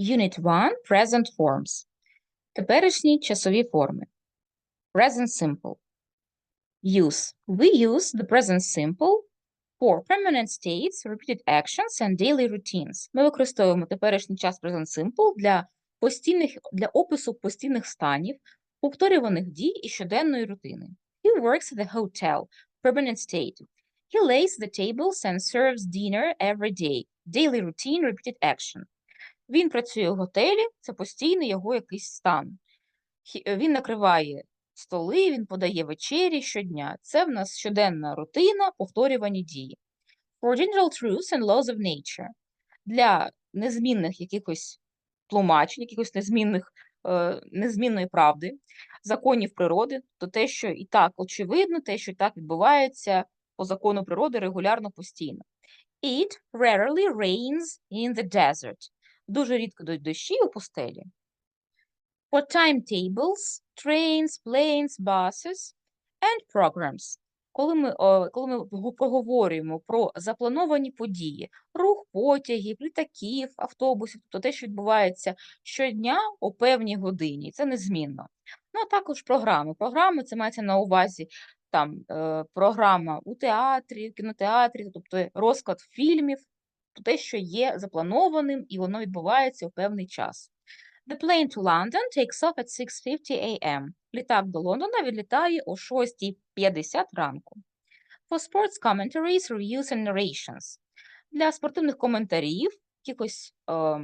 Unit 1 Present Forms. Теперішні часові форми. Present Simple. Use. We use the present simple for permanent states, repeated actions and daily routines. Ми використовуємо теперішній час present simple для постійних для опису постійних станів, повторюваних дій і щоденної рутини. He works at the hotel, permanent state. He lays the tables and serves dinner every day. Daily routine, repeated action. Він працює в готелі, це постійний його якийсь стан. Е, Він накриває столи, він подає вечері щодня. Це в нас щоденна рутина, повторювані дії. For general truths and laws of nature. Для незмінних якихось тлумачень, якихось незмінних, е, незмінної правди, законів природи, то те, що і так очевидно, те, що і так відбувається по закону природи регулярно постійно. It rarely rains in the desert. Дуже рідко йдуть дощі у пустелі. For timetables, trains, planes, buses and programs. Коли ми, коли ми проговорюємо про заплановані події, рух потягів, літаків, автобусів, тобто те, що відбувається щодня о певній годині, це незмінно. Ну, а також програми. Програми це мається на увазі там е, програма у театрі, в кінотеатрі, тобто розклад фільмів, те, що є запланованим, і воно відбувається у певний час. The plane to London takes off at 6.50 a.m. Літак до Лондона відлітає о 6.50 ранку. For sports commentaries, reviews and narrations. Для спортивних коментарів, якихось е,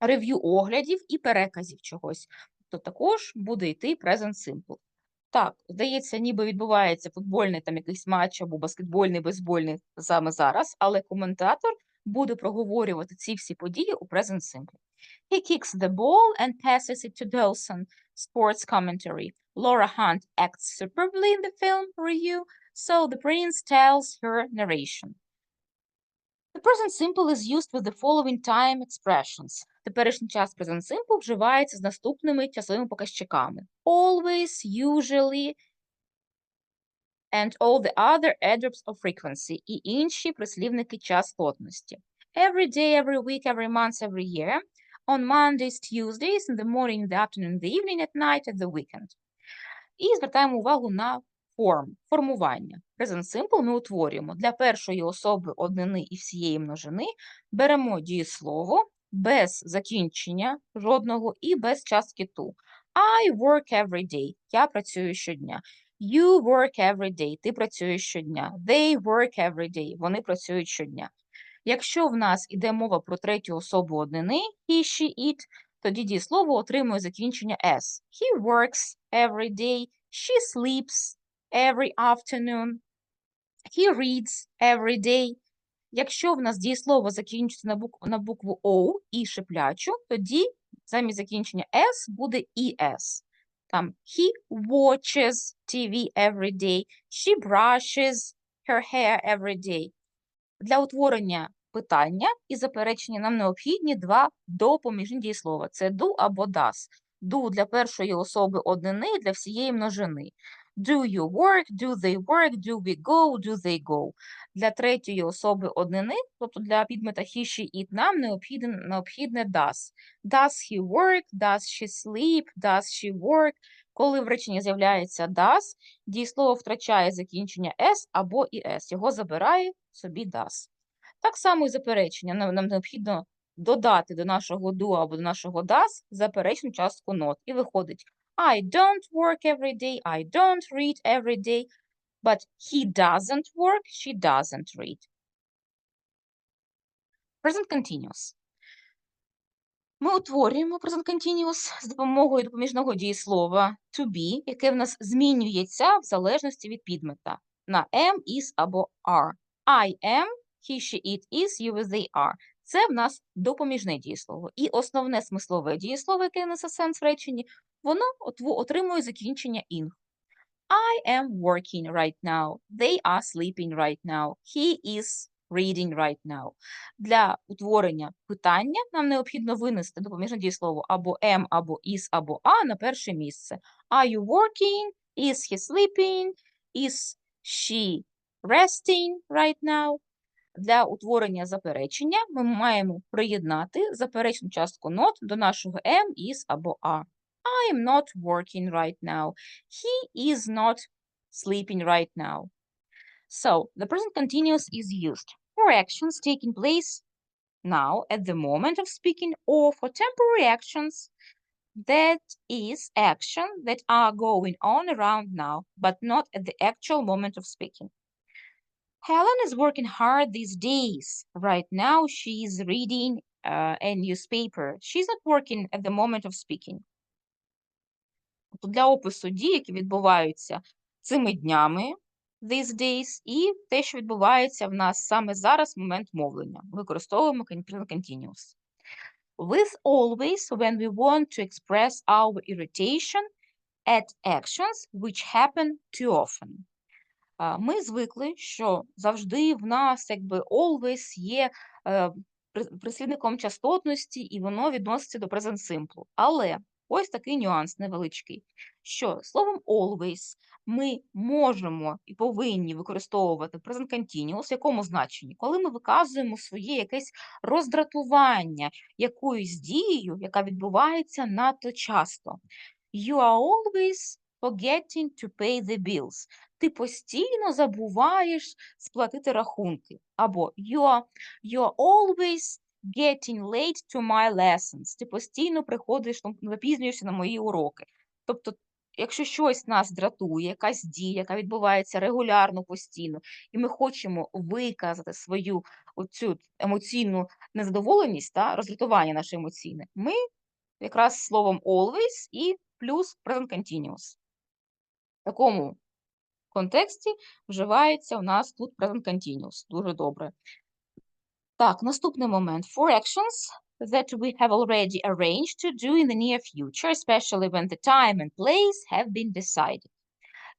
рев'ю оглядів і переказів чогось. То також буде йти present simple. Так, здається, ніби відбувається футбольний там якийсь матч або баскетбольний, бейсбольний саме зараз, але коментатор буде проговорювати ці всі події у present simple. He kicks the ball and passes it to Dawson. Sports commentary. Laura Hunt acts superbly in the film review, so the prince tells her narration. The present simple is used with the following time expressions. Теперішній час present simple вживається з наступними часовими показчиками. Always, usually, and all the other adverbs of frequency і інші прислівники частотності. Every day, every week, every month, every year. On Mondays, Tuesdays, in the morning, in the afternoon, in the evening, at night, at the weekend. І звертаємо увагу на форм, формування. Present simple ми утворюємо для першої особи однини і всієї множини, беремо дієслово без закінчення жодного і без частки to. I work every day. Я працюю щодня. You work every day. Ти працюєш щодня. They work every day. Вони працюють щодня. Якщо в нас іде мова про третю особу однини, he, she, it, тоді дієслово отримує закінчення s. He works every day. She sleeps every afternoon. He reads every day. Якщо в нас дієслово закінчиться на букву, на букву O і шиплячу, тоді замість закінчення S буде ES. Там he watches TV every day. She brushes her hair every day. Для утворення питання і заперечення нам необхідні два допоміжні дієслова. Це do або does. Do для першої особи однини, для всієї множини. Do you work, do they work, do we go, do they go. Для третьої особи однини, тобто для підмета he, she, it, нам необхідне, необхідне does. Does he work, does she sleep, does she work. Коли в реченні з'являється does, дієслово втрачає закінчення s або es. Його забирає собі does. Так само і заперечення. Нам, нам необхідно додати до нашого do або до нашого does заперечну частку not. І виходить I don't work every day, I don't read every day, but he doesn't work, she doesn't read. Present continuous. Ми утворюємо present continuous з допомогою допоміжного дієслова to be, яке в нас змінюється в залежності від підмета на am, is або are. I am, he, she, it, is, you, they are. Це в нас допоміжне дієслово. І основне смислове дієслово, яке несе сенс в реченні, воно отримує закінчення ing. I am working right now. They are sleeping right now. He is reading right now. Для утворення питання нам необхідно винести допоміжне дієслово або am, або is, або a на перше місце. Are you working? Is he sleeping? Is she resting right now? для утворення заперечення ми маємо приєднати заперечну частку not до нашого am, is або are. I am not working right now. He is not sleeping right now. So, the present continuous is used for actions taking place now at the moment of speaking or for temporary actions that is action that are going on around now, but not at the actual moment of speaking. Helen is working hard these days. Right now, she is reading uh, a newspaper. She's not working at the moment of speaking. Тобто для опису дій, які відбуваються цими днями, these days, і те, що відбувається в нас саме зараз, момент мовлення. Використовуємо continuous. With always, when we want to express our irritation at actions which happen too often. Ми звикли, що завжди в нас якби always є е, при- прислівником частотності, і воно відноситься до present simple. Але ось такий нюанс невеличкий, що словом always ми можемо і повинні використовувати present continuous в якому значенні? Коли ми виказуємо своє якесь роздратування якоюсь дією, яка відбувається надто часто. You are always forgetting to pay the bills. Ти постійно забуваєш сплатити рахунки. Або you are, always getting late to my lessons. Ти постійно приходиш, запізнюєшся на мої уроки. Тобто, якщо щось нас дратує, якась дія, яка відбувається регулярно, постійно, і ми хочемо виказати свою оцю емоційну незадоволеність та роздратування наше емоційне, ми якраз словом always і плюс present continuous. Такому контексті вживається у нас тут present continuous. Дуже добре. Так, наступний момент. For actions that we have already arranged to do in the near future, especially when the time and place have been decided.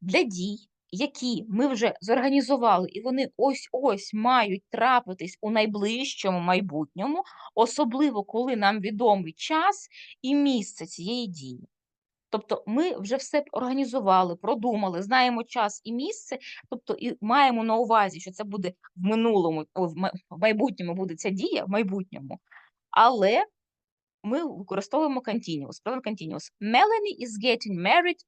Для дій, які ми вже зорганізували, і вони ось-ось мають трапитись у найближчому майбутньому, особливо коли нам відомий час і місце цієї дії. Тобто ми вже все організували, продумали, знаємо час і місце, тобто і маємо на увазі, що це буде в минулому, в майбутньому буде ця дія, в майбутньому, але ми використовуємо continuous, present continuous. Melanie is getting married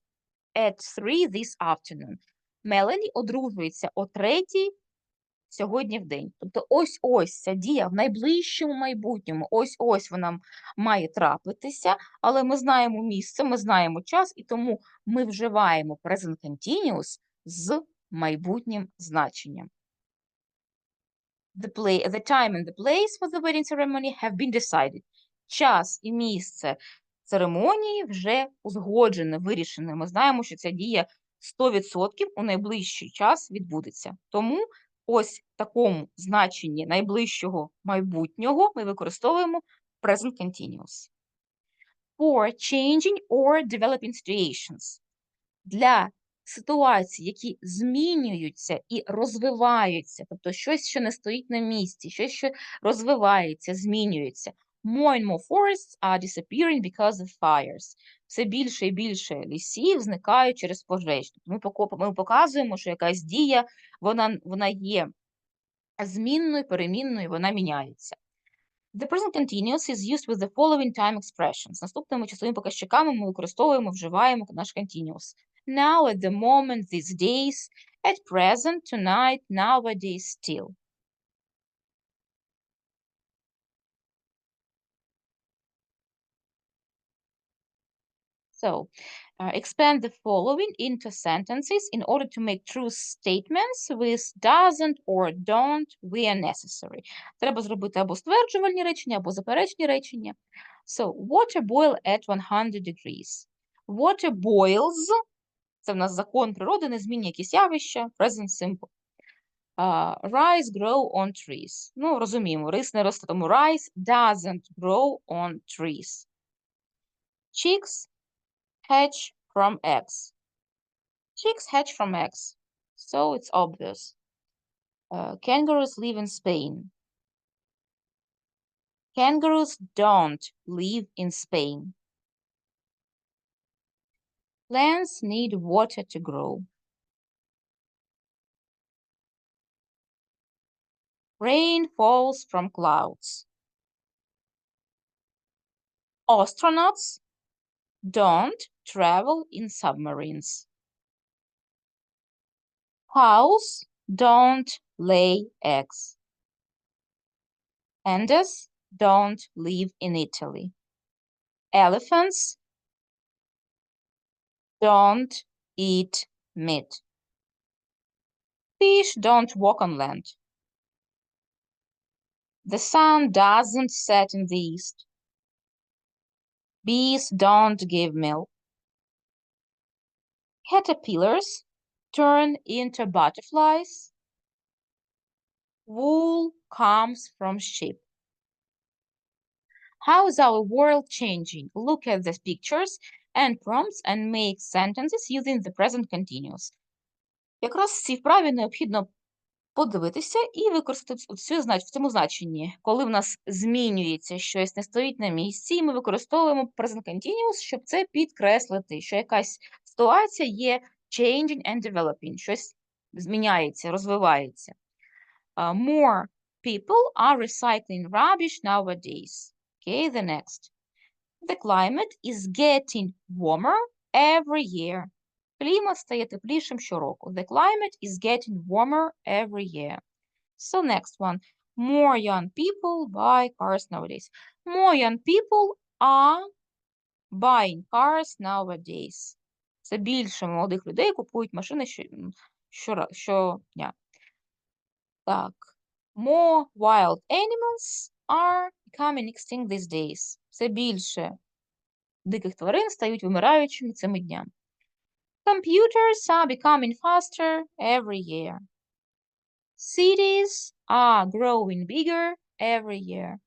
at 3 this afternoon. Мелані одружується о третій сьогодні в день. Тобто ось-ось ця дія в найближчому майбутньому, ось-ось вона має трапитися, але ми знаємо місце, ми знаємо час, і тому ми вживаємо present continuous з майбутнім значенням. The, play, the time and the place for the wedding ceremony have been decided. Час і місце церемонії вже узгоджене, вирішене. Ми знаємо, що ця дія 100% у найближчий час відбудеться. Тому ось такому значенні найближчого майбутнього ми використовуємо present continuous. For changing or developing situations. Для ситуацій, які змінюються і розвиваються, тобто щось, що не стоїть на місці, щось, що розвивається, змінюється. More and more forests are disappearing because of fires. Все більше і більше лісів зникають через пожежі. Тобто Ми, ми показуємо, що якась дія, вона, вона є змінною, перемінною, вона міняється. The present continuous is used with the following time expressions. Наступними часовими показчиками ми використовуємо, вживаємо наш continuous. Now, at the moment, these days, at present, tonight, nowadays, still. So, uh, expand the following into sentences in order to make true statements with doesn't or don't where necessary. Треба зробити або стверджувальні речення, або заперечні речення. So, water boil at 100 degrees. Water boils – це в нас закон природи, не змінює якісь явища, present simple. Uh, rice grow on trees. Ну, розуміємо, рис не росте, тому rice doesn't grow on trees. Chicks hatch from eggs. Chicks hatch from eggs, so it's obvious. Uh, kangaroos live in Spain. Kangaroos don't live in Spain. Plants need water to grow. Rain falls from clouds. Astronauts don't travel in submarines. Cows don't lay eggs. Pandas don't live in Italy. Elephants don't eat meat. Fish don't walk on land. The sun doesn't set in the east. Bees don't give milk. Caterpillars turn into butterflies. Wool comes from sheep. How is our world changing? Look at the pictures and prompts and make sentences using the present continuous. Якраз в цій вправі необхідно подивитися і використати знач- в цьому значенні, коли в нас змінюється щось, не стоїть на місці, і ми використовуємо present continuous, щоб це підкреслити, що якась ситуація є changing and developing, щось зміняється, розвивається. Uh, more people are recycling rubbish nowadays. Okay, the next. The climate is getting warmer every year. Клімат стає теплішим щороку. The climate is getting warmer every year. So next one. More young people buy cars nowadays. More young people are buying cars nowadays. Це більше молодих людей купують машини щодня. Так. More wild animals are becoming extinct these days. Все більше диких тварин стають вимираючими цими днями. Computers are becoming faster every year. Cities are growing bigger every year.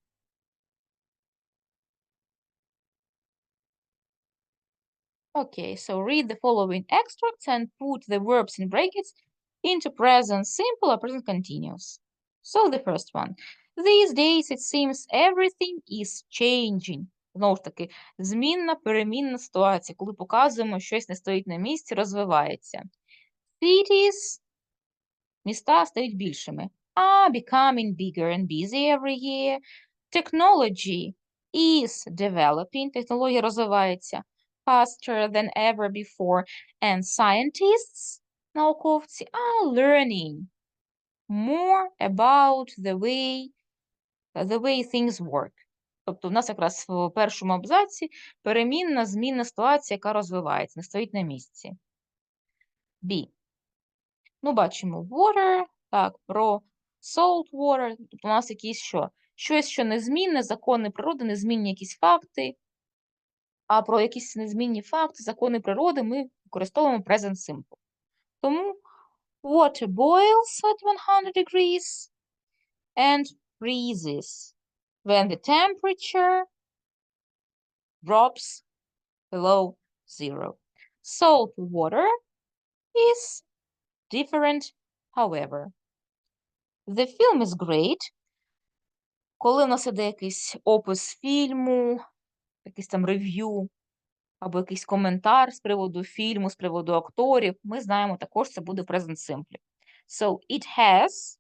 Okay, so read the following extracts and put the verbs in brackets into present simple or present continuous. So the first one. These days it seems everything is changing. Знову ж таки, змінна, перемінна ситуація, коли показуємо, щось не стоїть на місці, розвивається. Cities, міста стають більшими. Are becoming bigger and busy every year. Technology is developing, технологія розвивається faster than ever before. And scientists, науковці, are learning more about the way, the way things work. Тобто в нас якраз в першому абзаці перемінна, змінна ситуація, яка розвивається, не стоїть на місці. B. Ну, бачимо water, так, про salt water, тобто у нас якісь що? Щось, що незмінне, закони природи, незмінні якісь факти. А про якісь незмінні факти, закони природи ми використовуємо present simple. Тому water boils at 100 degrees and freezes when the temperature drops below zero. Salt water is different, however. The film is great. Коли у нас іде якийсь опис фільму, якийсь там рев'ю, або якийсь коментар з приводу фільму, з приводу акторів, ми знаємо, також це буде present simple. So it has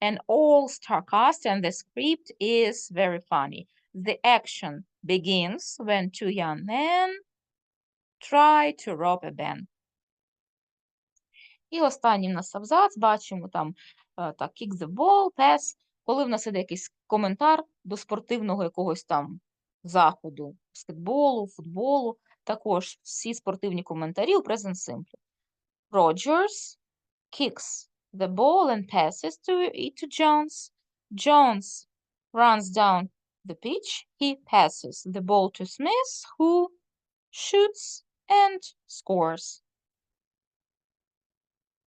an all-star cast and the script is very funny. The action begins when two young men try to rob a bank. І останній в нас абзац, бачимо там е, так, kick the ball, pass, коли в нас іде якийсь коментар до спортивного якогось там заходу, баскетболу, футболу, також всі спортивні коментарі у present simple. Rogers kicks the ball and passes to it to Jones. Jones runs down the pitch. He passes the ball to Smith, who shoots and scores.